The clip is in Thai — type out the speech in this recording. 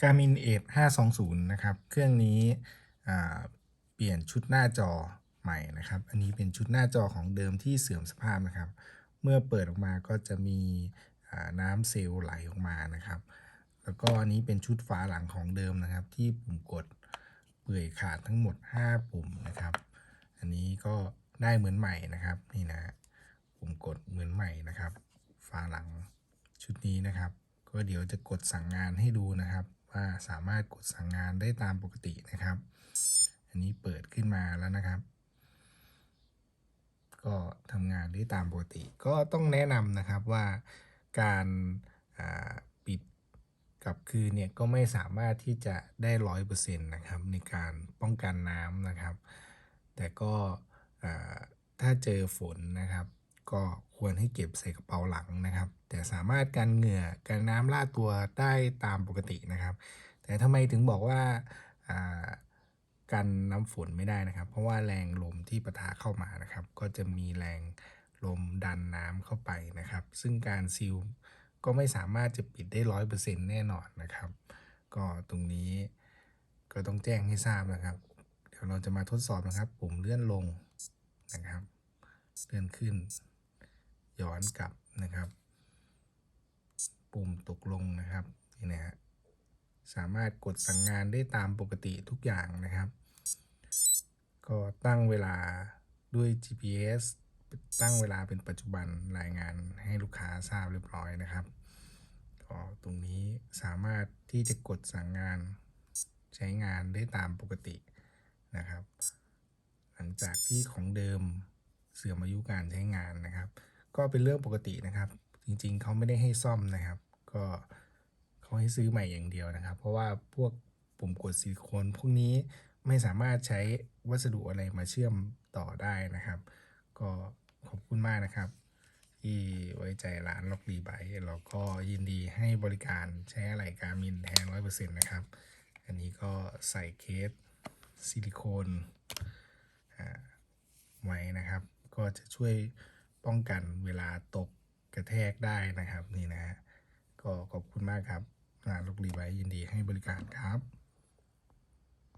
Garmin Edge 520 นะครับ เครื่องนี้เปลี่ยนชุดหน้าจอใหม่นะครับ อันนี้เป็นชุดหน้าจอของเดิมที่เสื่อมสภาพนะครับ เมื่อเปิดออกมาก็จะมีน้ำเซลล์ไหลออกมานะครับ แล้วก็อันนี้เป็นชุดฝาหลังของเดิมนะครับ ที่ปุ่มกดเปื่อยขาดทั้งหมด 5 ปุ่มนะครับ อันนี้ก็ได้เหมือนใหม่นะครับนี่นะปุ่มกดเหมือนใหม่นะครับ ฝาหลังชุดนี้นะครับ ก็เดี๋ยวจะกดสั่งงานให้ดูนะครับ ว่าสามารถกดสั่งงานได้ตามปกตินะครับ อันนี้เปิดขึ้นมาแล้วนะครับ ก็ทำงานได้ตามปกติ ก็ต้องแนะนำนะครับว่าการปิดกับคืนเนี่ยก็ไม่สามารถที่จะได้ร้อยเปอร์เซ็นต์นะครับในการป้องกันน้ำนะครับ แต่ก็ถ้าเจอฝนนะครับ ก็ควรให้เก็บใส่กระเป๋าหลังนะครับ แต่สามารถกันเหงื่อกันน้ำลาดตัวได้ตามปกตินะครับ แต่ทำไมถึงบอกว่าากันน้ำฝนไม่ได้นะครับ เพราะว่าแรงลมที่ปะทะเข้ามานะครับ ก็จะมีแรงลมดันน้ำเข้าไปนะครับ ซึ่งการซีลก็ไม่สามารถจะปิดได้ร้อยเปอร์เซ็นต์แน่นอนนะครับ ก็ตรงนี้ก็ต้องแจ้งให้ทราบนะครับ เดี๋ยวเราจะมาทดสอบนะครับ ปุ่มเลื่อนลงนะครับ เลื่อนขึ้น ย้อนกลับนะครับ ปุ่มตกลงนะครับนี่นะฮะสามารถกดสั่งงานได้ตามปกติทุกอย่างนะครับ ก็ตั้งเวลาด้วย GPS ตั้งเวลาเป็นปัจจุบันรายงานให้ลูกค้าทราบเรียบร้อยนะครับก็ตรงนี้สามารถที่จะกดสั่งงานใช้งานได้ตามปกตินะครับ หลังจากที่ของเดิมเสื่อมอายุการใช้งานนะครับ ก็เป็นเรื่องปกตินะครับ จริงๆ เขาไม่ได้ให้ซ่อมนะครับ ก็เขาให้ซื้อใหม่อย่างเดียวนะครับ เพราะว่าพวกปุ่มกดซิลิโคนพวกนี้ไม่สามารถใช้วัสดุอะไรมาเชื่อมต่อได้นะครับ ก็ขอบคุณมากนะครับ ที่ไว้ใจร้านล็อกดีไบแล้วก็ยินดีให้บริการใช้อะไรการมินแทนร้อยเปอร์เซ็นต์นะครับ อันนี้ก็ใส่เคสซิลิโคนไว้นะครับ ก็จะช่วย ป้องกันเวลาตกกระแทกได้นะครับนี่นะฮะก็ขอบคุณมากครับงานลูกรีไบยินดีให้บริการครับ